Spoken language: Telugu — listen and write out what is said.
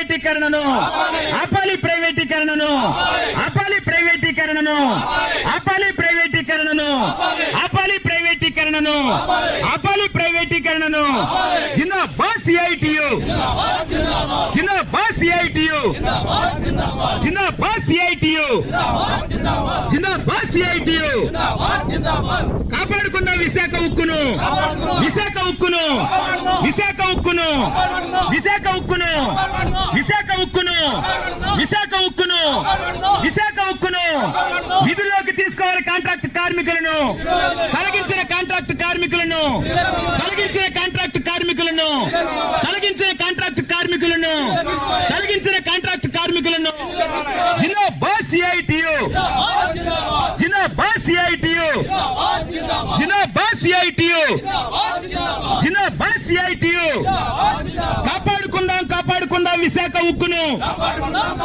ప్రైవేటీకరణను. ఆపాలి ప్రైవేటీకరణను. ఆపాలి ప్రైవేటీకరణను. ఆపాలి ప్రైవేటీకరణను. ఆపాలి ప్రైవేటీకరణను. ఆపాలి ప్రైవేటీకరణను. చిన్న జిందాబాద్ సిఐటియు. చిన్న జిందాబాద్ సిఐటియు. చిన్న జిందాబాద్ సిఐటియు. చిన్న జిందాబాద్ సిఐటియు. విశాఖ ఉక్కును. విశాఖ ఉక్కును. విశాఖ ఉక్కును. విశాఖ ఉక్కును. విశాఖ ఉక్కును. విశాఖ ఉక్కును. విశాఖ ఉక్కును. విధుల్లోకి తీసుకోవాలి కాంట్రాక్ట్ కార్మికులను. తొలగించిన కాంట్రాక్ట్ కార్మికులను. తొలగించిన కాంట్రాక్ట్ కార్మికులను. తొలగించిన కాంట్రాక్ట్ కార్మికులను. తొలగించిన కాంట్రాక్ట్ కార్మికులను. జిందాబాద్ సిఐటియు. జిందాబాద్ సిఐటియు. జిల్లా సిఐటియు. జిందాబాద్ సిఐటియు. కాపాడుకుందాం కాపాడుకుందాం విశాఖ ఉక్కును. కాపాడుకుందాం.